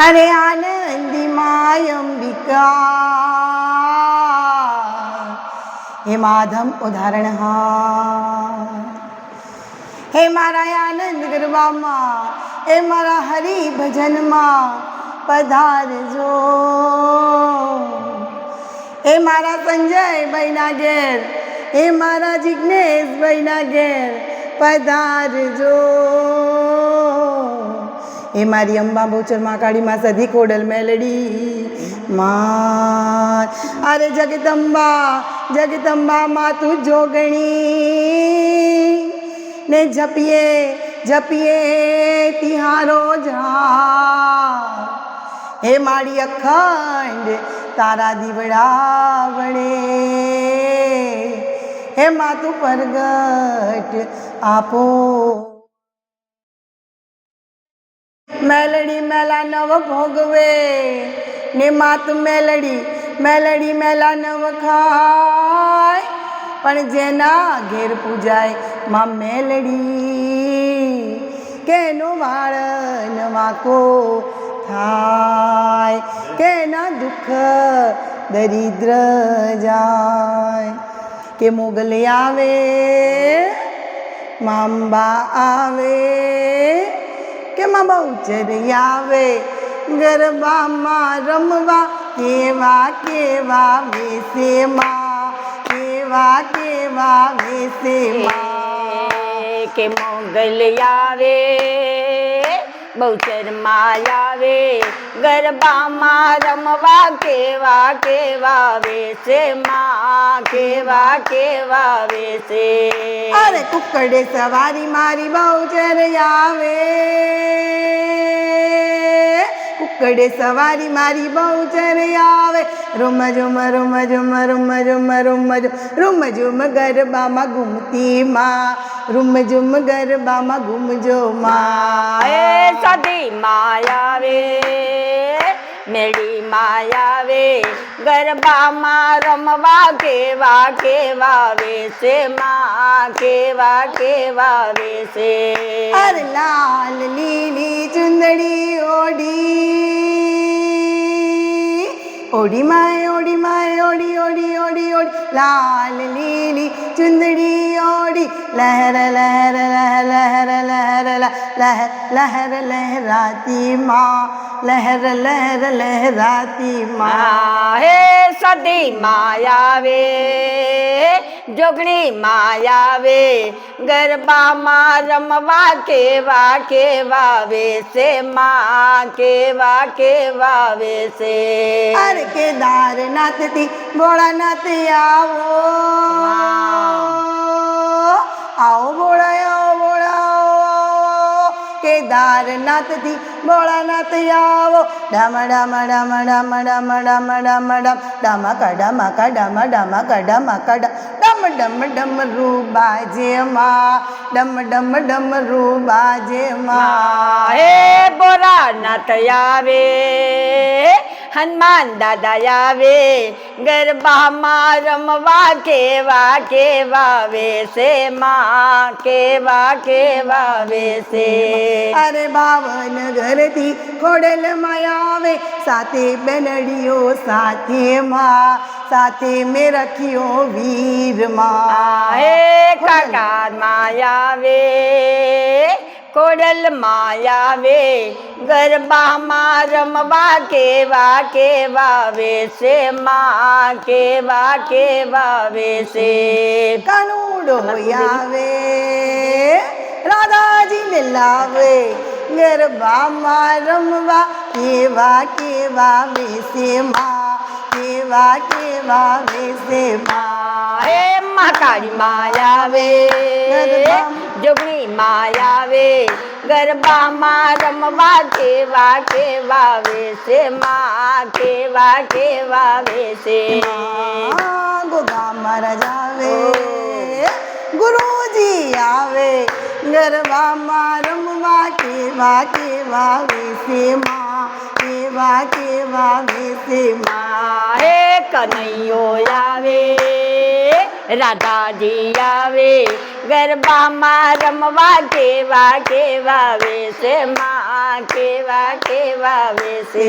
અરે આનંદી માય અંબિકા હે માધમ ઉદાહરણ હા હે મારા આનંદ ગરબામાં હે મારા હરિ ભજનમાં પધારજો હે મારા સંજયભાઈના ઘેર હે મારા જિજ્ઞેશભાઈના ઘેર પધારજો હે મારી અંબા બહુચરમાં કાળીમાં સધી કોડલ મેલડી માં અરે જગદંબા જગદંબા માં તું જોગણી ને જપીએ જપીએ તિહારો જા હે મારી અખંડ તારા દીવડા વડે હે માતું પરગટ આપો મેલડી મેલા નવ ભોગવે. ને માત મેલડી મેલડી મેલા નવ ખાય. પણ જેના ઘેર પૂજાયમાં મેલડી. કેનો વાળ વાકો થાય. કેના દુઃખ દરિદ્ર જાય. કે મોગલ આવે, માંબા આવે. કે માં બહુચર આવે ગરબામાં રમવા કેવા કેવા વેસે માં કેવા કેવા વેસે માં. કે મોગલ આવે બહુચરમાં આવે ગરબામાં રમવા કેવા કેવા વેસે માં કેવા કેવા વેસે અરે કુકડે સવારી મારી બહુચર આવે કુકડે સવારી મારી બહુચર આવે. રૂમ ઝુમ રૂમ ઝુમ રૂમ ઝુમ, રૂમ રૂમ ઝુમ ગરબામાં ઘૂમતી માં. રૂમ ઝુમ ગરબામાં ઘૂમજો માં. એ સદી માયાવે મેળી માયાવે ગરબામાં રમવા કેવા કેવા વેશે માં કેવા કેવા વેશે અરે લાલ લીલી ચુંદડી Audi Audi my Audi my Audi Audi Audi Audi Lal lily ચુંદડી Audi લહેર લહેર લહેર લહેર લહેર લહેર લહેર લહેરાતી માં લહેર લહેર લહેરાતી માં હે સદી માયાવે જોગણી માયાવે ગરબામાં રમવા કેવા કેવા વેસે માં કેવા કેવા વેશે અરે કેદારનાથથી ભોળાનાથ આવો કેદારનાથથી ભોળાનાથ આવો ડામ ડામ ડામ ડામ ડામ ડામ ડામ ડામ ડામા ડમ કડમ ડામા ડામા કડમ કડમ ડમ ડમ ડમ રૂબાજે માં ડમ ડમ ડમ રૂબાજે માં હે ભોળાનાથ આવે હનુમાન દાદા આવે ગરબામાં રમવા કેવા કેવા વેશે માં કેવા કેવા વેશે અરે બાવન ઘરથી ખોડલ આવે સાથે બેનડીઓ સાથે માં સાથે મેં રખ્યો વીર માં હે કાકા માયાવે કોડલ માયાવે, ગરબામાં રમવા કેવા કેવા વેશે માં કેવા કેવા વેશે કાનુડો આવે રાધાજીને લાવે ગરબામાં રમવા કેવા કેવા વેશે માં કેવા કેવા વેશે માં? હે મહાકાળી માયાવે જોગણી માયાવે ગરબામાં રમવા કેવા કેવા વેશે માં કેવા કેવા વેશે ગોગામાં રજાવે ગુરુજી આવે ગરબામાં રમવા કેવા કેવા વેશે માં કેવા કેવા વેશે માં હે કનૈયો આવે રાધાજી આવે ગરબામાં રમવા કેવા કેવા વેશે માં કેવા કેવા વેશે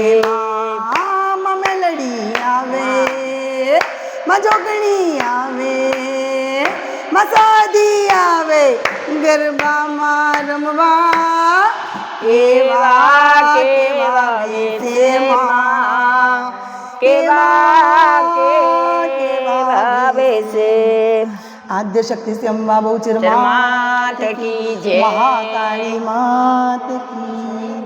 મેલડી આવે મજોગણી જોગણી આવે મસાદી સાદી આવે ગરબામાં રમવા કેવા કેવા વેશે માં કેવા કેવા आद्य शक्ति से अम्बा बहुचिर महाकाली मात की।